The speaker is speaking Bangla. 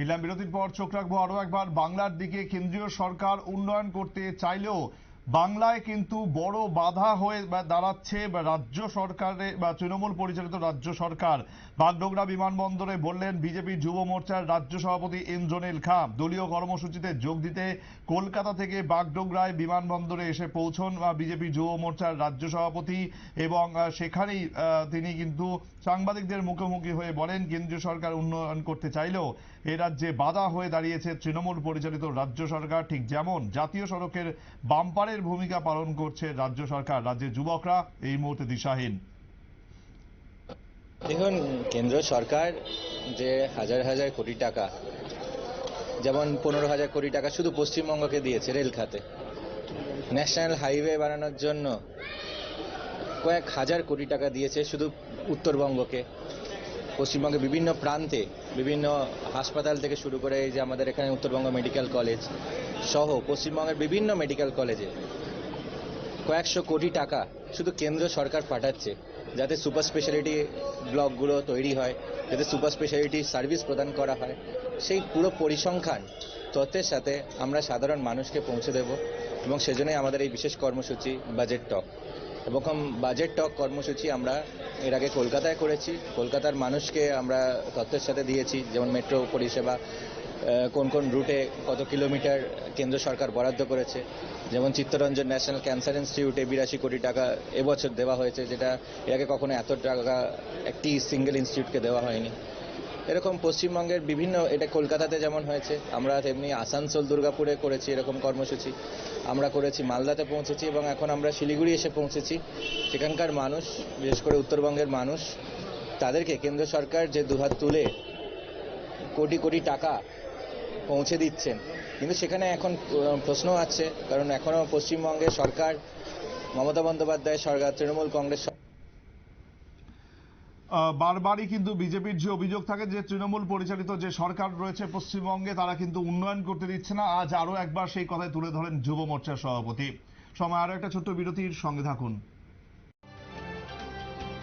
ফিরলাম বিরতির পর চোখ রাখব আরও একবার। বাংলার দিকে কেন্দ্রীয় সরকার উন্নয়ন করতে চাইলেও বাংলায় কিন্তু বড় বাধা হয়ে দাঁড়াচ্ছে রাজ্য সরকারে বা তৃণমূল পরিচালিত রাজ্য সরকার। বাগডোগরা বিমানবন্দরে বললেন, বিজেপি যুব মোর্চার রাজ্য সভাপতি ইন্দ্রনীল খাঁ দলীয় কর্মসূচিতে যোগ দিতে কলকাতা থেকে বাগডোগরায় বিমানবন্দরে এসে পৌঁছন বিজেপি যুব মোর্চার রাজ্য সভাপতি এবং সেখানেই তিনি কিন্তু সাংবাদিকদের মুখোমুখি হয়ে বলেন, কেন্দ্রীয় সরকার উন্নয়ন করতে চাইলেও এ রাজ্যে বাধা হয়ে দাঁড়িয়েছে তৃণমূল পরিচালিত রাজ্য সরকার। ঠিক যেমন জাতীয় সড়কের বাম্পারের ভূমিকা পালন করছে রাজ্য সরকার, রাজ্যের যুবকরা, এই মুহূর্তে দিশাহীন। দেখুন, কেন্দ্র সরকার যে হাজার হাজার কোটি টাকা, যেমন পনেরো হাজার কোটি টাকা শুধু পশ্চিমবঙ্গকে দিয়েছে রেল খাতে, ন্যাশনাল হাইওয়ে বানানোর জন্য কয়েক হাজার কোটি টাকা দিয়েছে শুধু উত্তরবঙ্গকে। পশ্চিমবঙ্গের বিভিন্ন প্রান্তে বিভিন্ন হাসপাতাল থেকে শুরু করে এই যে আমাদের এখানে উত্তরবঙ্গ মেডিকেল কলেজ সহ পশ্চিমবঙ্গের বিভিন্ন মেডিকেল কলেজে কয়েকশো কোটি টাকা শুধু কেন্দ্র সরকার পাঠাচ্ছে, যাতে সুপার স্পেশালিটি ব্লকগুলো তৈরি হয়, যাতে সুপার স্পেশালিটি সার্ভিস প্রদান করা হয়। সেই পুরো পরিসংখ্যান তথ্যের সাথে আমরা সাধারণ মানুষকে পৌঁছে দেব এবং সেজন্যই আমাদের এই বিশেষ কর্মসূচি বাজেট টক এবং বাজেট টক কর্মসূচি আমরা এর আগে কলকাতায় করেছি। কলকাতার মানুষকে আমরা তথ্যের সাথে দিয়েছি, যেমন মেট্রো পরিষেবা কোন কোন রুটে কত কিলোমিটার কেন্দ্র সরকার বরাদ্দ করেছে। যেমন চিত্তরঞ্জন ন্যাশনাল ক্যান্সার ইনস্টিটিউটে বিরাশি কোটি টাকা এবছর দেওয়া হয়েছে, যেটা এর আগে কখনো এত টাকা একটি সিঙ্গেল ইনস্টিটিউটকে দেওয়া হয়নি। এরকম পশ্চিমবঙ্গের বিভিন্ন, এটা কলকাতাতে যেমন হয়েছে, আমরা তেমনি আসানসোল, দুর্গাপুরে করেছি এরকম কর্মসূচি। আমরা করেছি, মালদাতে পৌঁছেছি এবং এখন আমরা শিলিগুড়ি এসে পৌঁছেছি। সেখানকার মানুষ, বিশেষ করে উত্তরবঙ্গের মানুষ, তাদেরকে কেন্দ্র সরকার যে দুহাত তুলে কোটি কোটি টাকা পৌঁছে দিচ্ছেন। কিন্তু সেখানে এখন প্রশ্ন আছে, কারণ এখনও পশ্চিমবঙ্গে সরকার, মমতা বন্দ্যোপাধ্যায় সরকার, তৃণমূল কংগ্রেস বারবারই কিন্তু বিজেপির যে অভিযোগ থাকে, যে তৃণমূল পরিচালিত যে সরকার রয়েছে পশ্চিমবঙ্গে, তারা কিন্তু উন্নয়ন করতে দিচ্ছে না। আজ আরও একবার সেই কথাই তুলে ধরেন যুব মোর্চার সভাপতি। সময় আরও একটা ছোট্ট বিরতির সঙ্গে থাকুন।